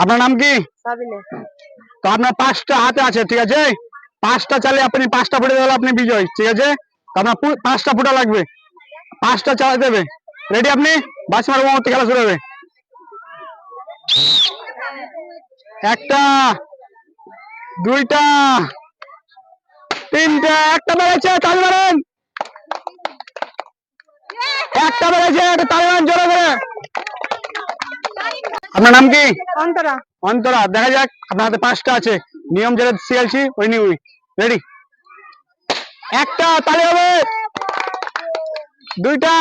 আপনার নাম কি? তো আপনার পাঁচটা হাতে আছে ঠিক আছে? পাঁচটা চালে আপনি পাঁচটা ফুটে দিলে আপনি বিজয় ঠিক আছে? তো আপনার পাঁচটা ফুটা লাগবে। পাঁচটা চালা দেবে। রেডি আপনি? বাসি মারবো মতো খেলা শুরু হবে। একটা দুইটা তিনটা একটা বেড়েছে তালি মারেন। একটা বেড়েছে একটা তালি মারেন জোরে করে। আপনার নাম কি? অন্তরা। অন্তরা দেখা যাক আপনার হাতে পাঁচটা আছে। নিয়ম যেটা শিখাচ্ছি ওই নিউই রেডি একটা তালি হবে। দুইটা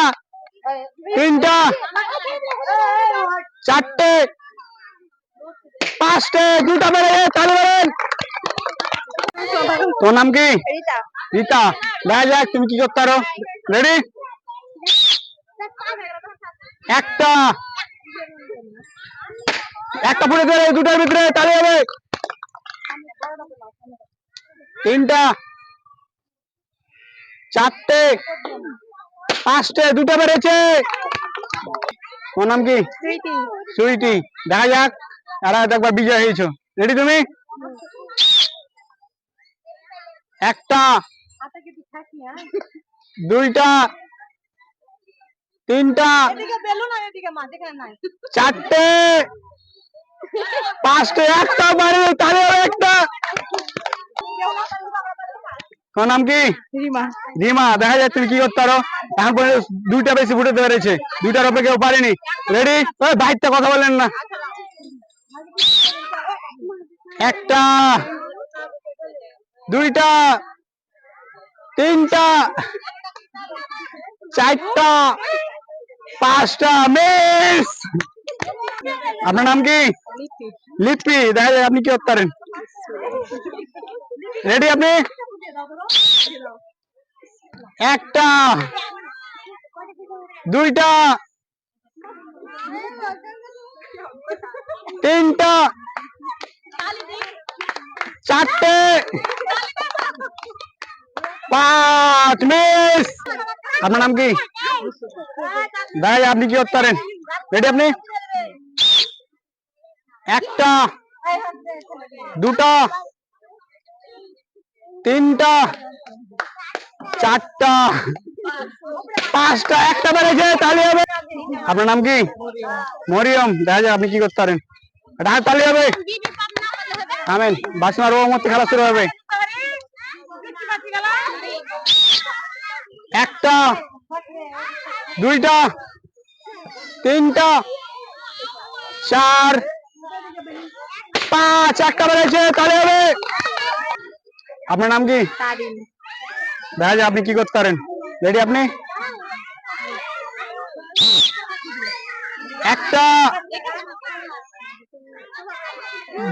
তিনটা চারটে পাঁচটে দুটা বেড়ে তালি বেড়েন তোর নাম কি? রীতা। দেখা যাক তুমি কি করতে পারো। রেডি একটা একটা পুরে দেবে দুটার ভিতরে তালি হবে। তিনটা। চারটে। পাঁচটে দুটো বেড়েছে। ওর নাম কি? সুইটি। দেখা যাক আর একবার বিজয় হয়েছো। রেডি তুমি? একটা। দুইটা। তিনটা। চারটে। পাঁচটে একটা বাড়ি তাহলে একটা। তোমার নাম কি? রিমা। দেখা যায় তুমি কি করতে পারো। এখন পর্যন্ত দুইটা বেশি ফুটে পেরেছে। দুইটার ওপরে কেউ পারেনি। রেডি ওই বাইরটা কথা বলেন না। একটা দুইটা তিনটা চারটা পাঁচটা মিস আপনার নাম কি? লিপি লিপি দেখা যায় আপনি কি করতে পারেন রেডি আপনি? একটা দুইটা তিনটা চারটে পাঁচ মিস আপনার নাম কি? দেখা যায় আপনি কি করতে পারেন রেডি আপনি? একটা, দুটা, তিনটা, চারটা, পাঁচটা, একটা বেড়েছে, তালি হবে। আপনার নাম কি? মরিয়ম। দেখা যায় আপনি কি করতে পারেন। তালি হবে। আমেন বাসি মারবো মধ্যে খেলা শুরু হবে। একটা, দুইটা, তিনটা, চার পাঁচ একটা বেড়েছে তাহলে হবে। আপনার নাম কি? দেখা যায় আপনি কি করতে পারেন? রেডি আপনি? একটা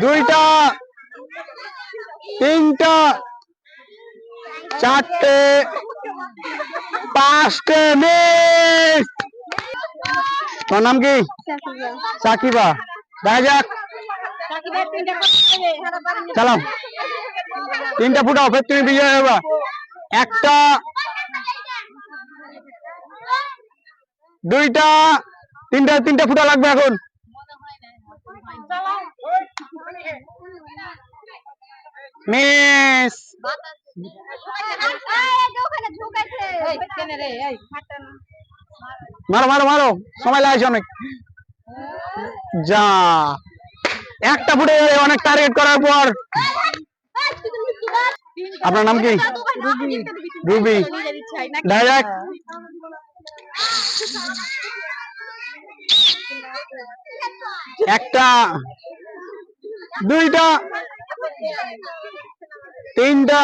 দুইটা তিনটা চারটে পাঁচটে মিস তোর নাম কি? সাকিবা। দেখা যাক। চালাও। তিনটা ফুটাও ফের তুমি বিজয় হবা একটা, দুইটা, তিনটা তিনটা ফুটা লাগবে এখন। মারো মারো মারো। সময় লাগছে অনেক। যা। একটা ফুটে অনেক টার্গেট করার পর। আপনার নাম কি? রুবি। যাক একটা, দুইটা, তিনটা,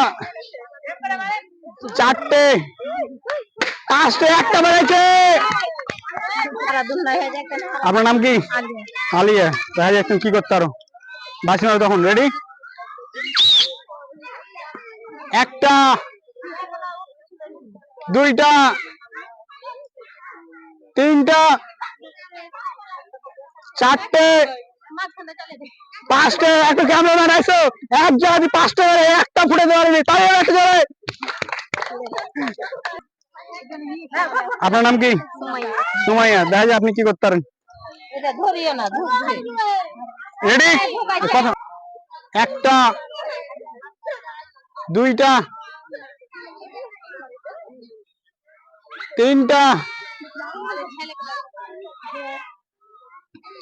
চারটে, পাঁচটা, একটা বেড়েছে। আপনার নাম কি? আলিয়া। দেখা তুমি কি করতে পারো। বাসি মারো তখন রেডি একটা দুইটা তিনটা চারটে পাঁচটা একটা ক্যামেরাম্যান আইসো। এক জায়গায় পাঁচটা একটা ফুটে দেওয়া তাই একটা আপনার নাম কি? সুমাইয়া। দেখা যায় আপনি কি করতে পারেন এটা ধরিও না ধরছে রেডি প্রথম একটা দুইটা তিনটা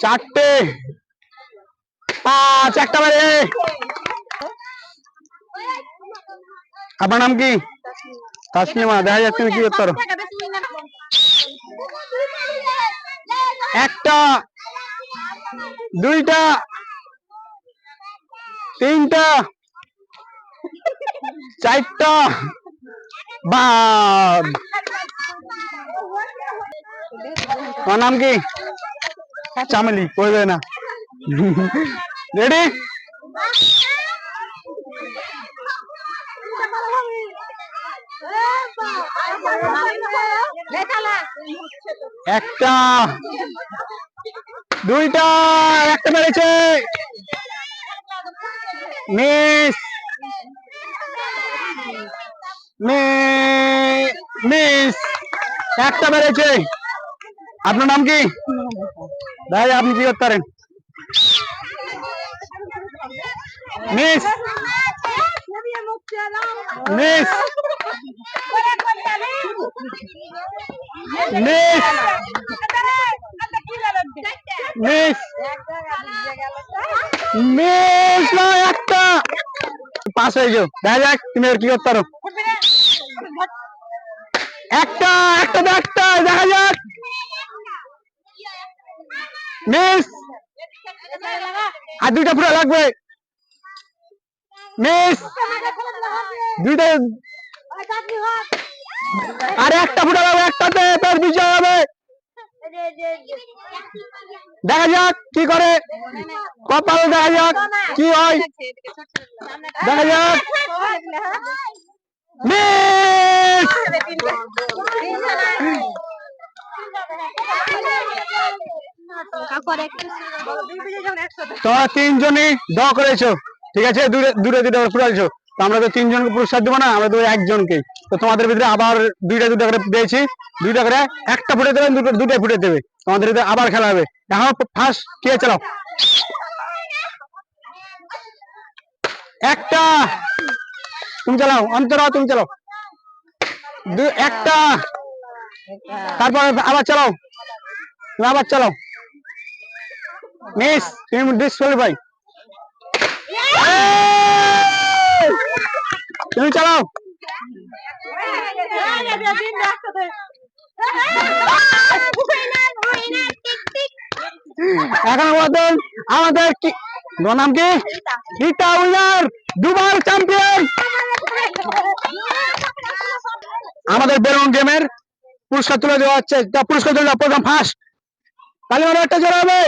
চারটে পাঁচ একটা বারে আপনার নাম কি? তাসলিমা দেখা যাচ্ছে না কি করতে পারো একটা দুইটা তিনটা চারটা তোমার নাম কি? চামেলি কইবে না? রেডি? একটা, দুইটা, একটা পেরেছে মিস মিস একটা বেড়েছে আপনার নাম কি? ভাই, আপনি কি করতে পারেন miss miss miss! Miss miss একটা! পাস হয়ে যাও দেখা যাক তুমি আর একটা একটা একটা, দেখা যাক। মিস! আর দুইটা পুরো লাগবে। মিস! দুইটা আর একটা ফুটা লাগবে একটাতে তোর বিজয় হবে দেখা যাক কি করে। কপাল দেখা যাক কি হয়। দেখা যাক। তোমরা তিনজনই ড করেছ। ঠিক আছে, দূরে দূরে দুটো করে পুরাইছো তো আমরা তো তিনজনকে পুরস্কার দেবো না, আমরা দেবো একজনকে তো তোমাদের ভিতরে আবার দুইটা দুটো করে দিয়েছি দুইটা করে একটা ফুটে দেবে, দুটো দুটো ফুটে দেবে। তোমাদের ভিতরে আবার খেলা হবে। এখন ফার্স্ট কে চালাও। একটা। তুমি চালাও, অন্তরা তুমি চালাও। একটা। তারপর আবার চালাও। তুমি আবার চালাও। মিস তুমি ডিসকোয়ালিফাই তুমি চালাও। এখন আমাদের আমাদের নাম কি? রিতা উইনার দুবার চ্যাম্পিয়ন আমাদের বেলুন গেমের পুরস্কার তুলে দেওয়া হচ্ছে। পুরস্কার তুলে দেওয়া প্রথম ফার্স্ট তাহলে একটা জোড়া হবে।